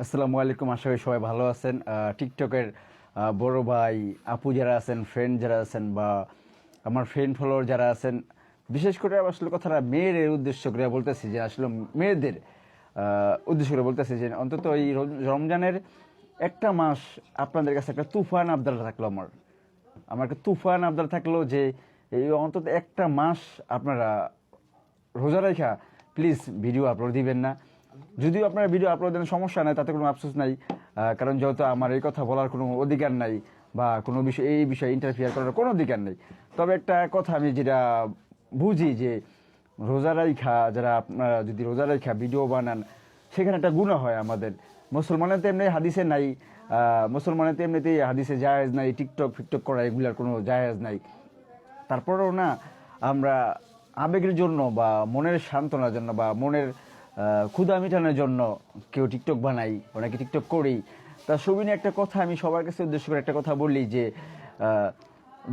আসসালামু আলাইকুম, আশা করি সবাই ভালো আছেন। টিকটকের বড় ভাই, আপু যারা আছেন ফ্রেন্ড যারা আছেন বা আমার ফ্রেন্ড ফলোয়ার যারা আছেন, বিশেষ করে আসলে কথাটা মেয়েদের উদ্দেশ্য করে বলতেছি যে, আসলে মেয়েদের উদ্দেশ্য করে বলতেছি যে, অন্তত এই রম- রমজানের একটা মাস আপনাদের কাছে একটা তুফান আবদার থাকল আমার। আমার একটা তুফান আবদার থাকল যে, এই অন্তত একটা মাস আপনারা রোজা রেখা প্লিজ ভিডিও আপলোড দিবেন না। যদিও আপনারা ভিডিও আপলোড দেন সমস্যা নাই, তাতে কোনো আফসোস নাই কারণ যেহেতু আমার এই কথা বলার কোনো অধিকার নাই বা কোনো বিষয় এই বিষয়ে ইন্টারফিয়ার করার কোনো অধিকার নেই। তবে একটা কথা আমি যেটা বুঝি যে রোজা রাইখা, যারা আপনারা যদি রোজা রাইখা ভিডিও বানান, সেখানে একটা গুণ হয় আমাদের। মুসলমানের তো এমনি হাদিসে নাই মুসলমানের তো এমনিতেই হাদিসে জায়েজ নাই, টিকটক ফিকটক করা এগুলার কোনো জায়েজ নাই। তারপরেও না, আমরা আবেগের জন্য বা মনের সান্ত্বনার জন্য বা মনের ক্ষুধা মেটানোর জন্য কেউ টিকটক বানাই, অনেকে টিকটক করি তা সবিনে একটা কথা আমি সবার কাছে উদ্দেশ্য করে একটা কথা বলি যে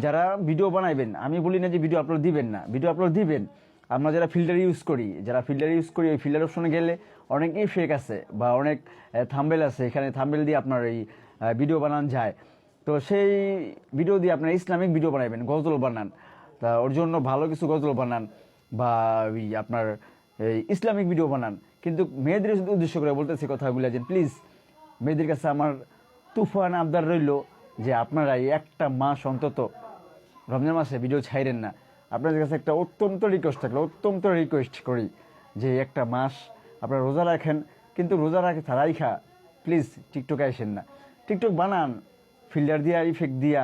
যারা ভিডিও বানাইবেন, আমি বলি না যে ভিডিও আপলোড দিবেন না, ভিডিও আপলোড দিবেন। আমরা যারা ফিল্টার ইউজ করি, যারা ফিল্টার ইউজ করি, ওই ফিল্টার অপশনে গেলে অনেকেই ফেক আছে বা অনেক থাম্বেল আছে, এখানে থাম্বেল দিয়ে আপনার এই ভিডিও বানান যায়। তো সেই ভিডিও দিয়ে আপনার ইসলামিক ভিডিও বানাবেন গজল বানান। তা ওর জন্য ভালো কিছু গজল বানান বা ওই আপনার ইসলামিক ভিডিও বানান। কিন্তু মেয়েদের উদ্দেশ্য করে বলতেছি কথাগুলো যে, প্লিজ, মেয়েদের কাছে আমার তুফান আবদার রইল যে আপনারা এই একটা মাস অন্তত রমজান মাসে ভিডিও ছাইরেন না। আপনাদের কাছে একটা অত্যন্ত রিকোয়েস্ট থাকল, অত্যন্ত রিকোয়েস্ট করি যে একটা মাস আপনারা রোজা রাখেন, কিন্তু রোজা রাখে তারাই খা প্লিজ টিকটকে আসেন না। টিকটক বানান, ফিল্টার দিয়া ইফেক্ট দিয়া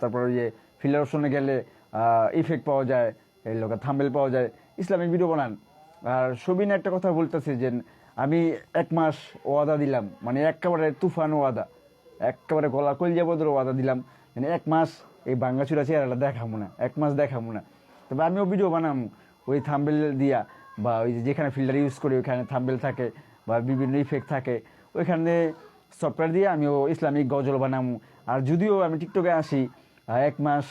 তারপর ইয়ে ফিল্টার অপশনে গেলে ইফেক্ট পাওয়া যায় এই লোক থাম্বেল পাওয়া যায়, ইসলামিক ভিডিও বানান। আর সবিন একটা কথা বলতেছে যে আমি এক মাস ওয়াদা দিলাম মানে একেবারে তুফান ওয়াদা, একেবারে গলা কলজা বদর ওয়াদা দিলাম মানে এক মাস এই বাঙ্গাচুরা চেহারাটা দেখাবো না, এক মাস দেখাবো না। তবে আমিও ভিডিও বানাবো ওই থাম্বেল দিয়া বা ওই যেখানে ফিল্টার ইউজ করি, ওইখানে থাম্বেল থাকে বা বিভিন্ন ইফেক্ট থাকে, ওইখানে সফটওয়্যার দিয়ে আমিও ইসলামিক গজল বানাবো আর যদিও আমি টিকটকে আসি এক মাস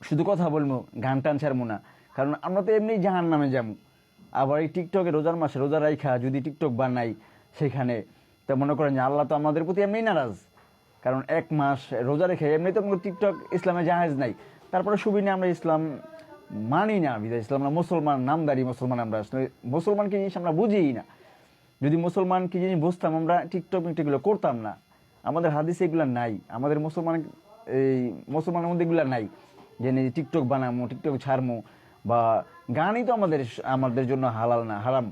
শুধু কথা বলব, গান টান ছাড়বো না কারণ আমরা তো এমনি জাহান নামে যাব। আবার এই টিকটকে রোজার মাসে রোজা রাইখা যদি টিকটক বানাই সেখানে, তা মনে করেন যে আল্লাহ তো আমাদের প্রতি এমনি নারাজ। কারণ এক মাস রোজা রেখে এমনি তো টিকটক ইসলামে জাহাজ নাই। তারপরে সুবিনে আমরা ইসলাম মানি না, বিদায় ইসলাম আমরা মুসলমান নামদারি মুসলমান আমরা আসলে, মুসলমান কি জিনিস আমরা বুঝিই না। যদি মুসলমান কি জিনিস বুঝতাম, আমরা টিকটক মিকটকগুলো করতাম না। আমাদের হাদিসে এগুলো নাই, আমাদের মুসলমান এই মুসলমানের মধ্যে এগুলো নাই। যে টিকটক বানামো, টিকটক ছাড়মো বা গানই তো আমাদের আমাদের জন্য হালাল না হারাম।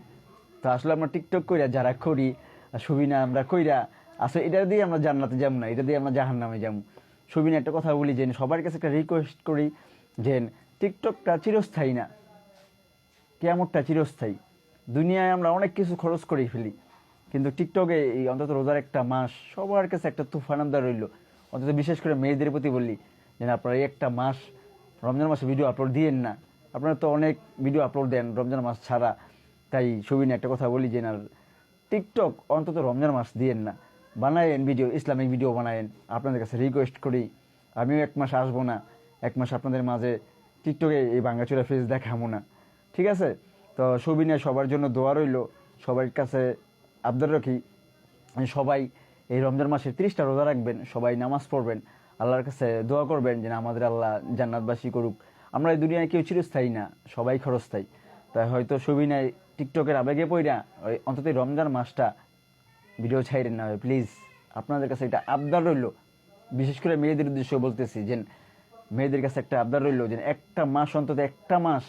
তো আসলে আমরা টিকটক কইরা যারা করি সুবিনা আমরা কইরা আসলে এটা দিয়ে আমরা জান্নাতে যাব না এটা দিয়ে আমরা জাহান নামে যাব। সুবিনা একটা কথা বলি যে সবার কাছে একটা রিকোয়েস্ট করি যে টিকটকটা চিরস্থায়ী না। কেয়ামতটা চিরস্থায়ী। দুনিয়ায় আমরা অনেক কিছু খরচ করে ফেলি কিন্তু টিকটকে এই অন্তত রোজার একটা মাস সবার কাছে একটা তুফান আবদার রইল। অন্তত বিশেষ করে মেয়েদের প্রতি বললি যে না, আপনারা একটা মাস রমজান মাসে ভিডিও আপলোড দিয়েন না। আপনারা তো অনেক ভিডিও আপলোড দেন রমজান মাস ছাড়া। তাই সবিনে একটা কথা বলি, যে না টিকটক অন্তত রমজান মাস দিয়েন না। বানায়েন ভিডিও ইসলামিক ভিডিও বানায়েন। আপনাদের কাছে রিকোয়েস্ট করি, আমিও এক মাস আসব না। এক মাস আপনাদের মাঝে টিকটকে এই বাঙ্গাচুরা ফেস দেখাবো না। ঠিক আছে? তো সবিনে সবার জন্য দোয়া রইল। সবার কাছে আবদার রাখি সবাই এই রমজান মাসে তিরিশটা রোজা রাখবেন, সবাই নামাজ পড়বেন। আল্লাহর কাছে দোয়া করবেন, যেন আমাদের আল্লাহ জান্নাতবাসী করুক। আমরা এই দুনিয়ায় কেউ চিরস্থায়ী না, সবাই খরস্থায়ী। তাই হয়তো সবিনায় টিকটকের আবেগে পইরা ওই অন্তত রমজান মাসটা ভিডিও ছাইরেন না প্লিজ। আপনাদের কাছে একটা আবদার রইল। বিশেষ করে মেয়েদের উদ্দেশ্য বলতেছি যে, মেয়েদের কাছে একটা আবদার রইল যে, একটা মাস অন্তত একটা মাস,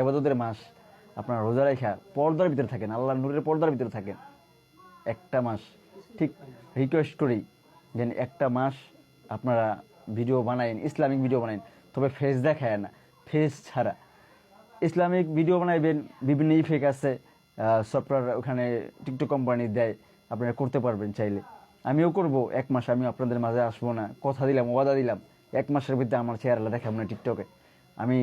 এবাদতের মাস আপনার রোজা রেখা পর্দার ভিতরে থাকেন, আল্লাহ নূরের পর্দার ভিতরে থাকেন। একটা মাস। ঠিক রিকোয়েস্ট করি যেন একটা মাস আপনারা ভিডিও বানাইন, ইসলামিক ভিডিও বানাইন। তবে ফেস দেখায় না ফেস ছাড়া। ইসলামিক ভিডিও বানাইবেন, বিভিন্ন ইফেক্ট আছে সফটওয়্যার ওখানে টিকটক কোম্পানি দেয়, আপনারা করতে পারবেন চাইলে। আমিও করব, এক মাস আমি আপনাদের মাঝে আসব না, কথা দিলাম, ওয়াদা দিলাম। এক মাসের ভিতরে আমার চেহারাটা দেখাবো না টিকটকে আমি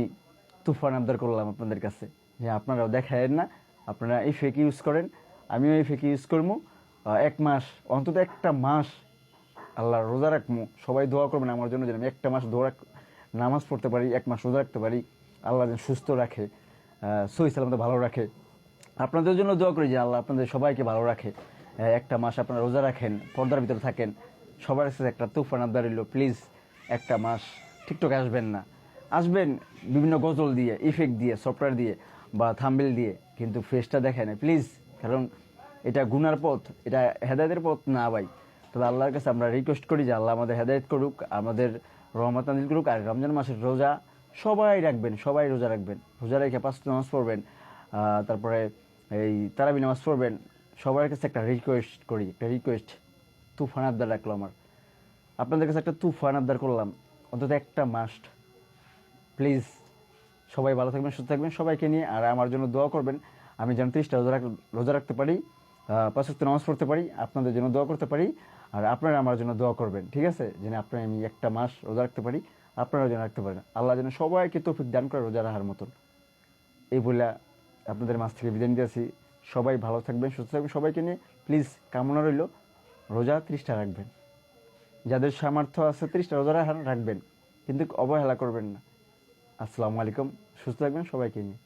তুফান আবদার করলাম আপনাদের কাছে, যে আপনারাও দেখায়েন না, আপনারা এই ফেক ইউজ করেন, আমিও এই ফেক ইউজ করব। এক মাস, অন্তত একটা মাস আল্লাহ রোজা রাখব, সবাই দোয়া করবেন আমার জন্য যেন আমি একটা মাস দোয়া নামাজ পড়তে পারি, এক মাস রোজা রাখতে পারি, আল্লাহ যেন সুস্থ রাখে সই সালামতে ভালো রাখে। আপনাদের জন্য দোয়া করি যে আল্লাহ আপনাদের সবাইকে ভালো রাখে। একটা মাস আপনারা রোজা রাখেন, পর্দার ভিতরে থাকেন, সবার কাছে একটা তুফান আবদার রইল, প্লিজ একটা মাস টিকটকে আসবেন না। আসবেন বিভিন্ন গজল দিয়ে ইফেক্ট দিয়ে সফটওয়্যার দিয়ে বা থাম্বেল দিয়ে, কিন্তু ফেসটা দেখেন প্লিজ কারণ এটা গুনার পথ, এটা হেদায়তের পথ না ভাই। তবে আল্লাহর কাছে আমরা রিকোয়েস্ট করি যে আল্লাহ আমাদের হেদায়ত করুক, আমাদের রহমত নাজিল করুক আর রমজান মাসের রোজা সবাই রাখবেন, সবাই রোজা রাখবেন। রোজা রেখে পাঁচ নামাজ পড়বেন তারপরে এই তারাবি নামাজ পড়বেন। সবার কাছে একটা রিকোয়েস্ট করি, একটা রিকোয়েস্ট তুফান আবদার রাখল আমার। আপনাদের কাছে একটা তুফান আবদার করলাম, অন্তত একটা মাস্ট প্লিজ সবাই ভালো থাকবেন, সুস্থ থাকবেন, সবাইকে নিয়ে আর আমার জন্য দোয়া করবেন। আমি যেন ত্রিশটা রোজা রাখ- রোজা রাখতে পারি পাঁচ নামাজ পড়তে পারি, আপনাদের জন্য দোয়া করতে পারি। আর আপনারা আমার জন্য দোয়া করবেন, ঠিক আছে? যেন আপনার আমি একটা মাস রোজা রাখতে পারি আপনারা যেন রাখতে পারেন। আল্লাহ যেন সবাইকে তৌফিক দান করে রোজা রাখার মতন। এই বলে আপনাদের মাছ থেকে বিদায় নিতে আসি। সবাই ভালো থাকবেন, সুস্থ থাকবেন। সবাইকে নিয়ে প্লিজ কামনা রইল, রোজা ত্রিশটা রাখবেন। যাদের সামর্থ্য আছে ত্রিশটা রোজা রাখা- রাখবেন। কিন্তু অবহেলা করবেন না। আসসালামু আলাইকুম, সুস্থ থাকবেন, সবাইকে নিয়ে।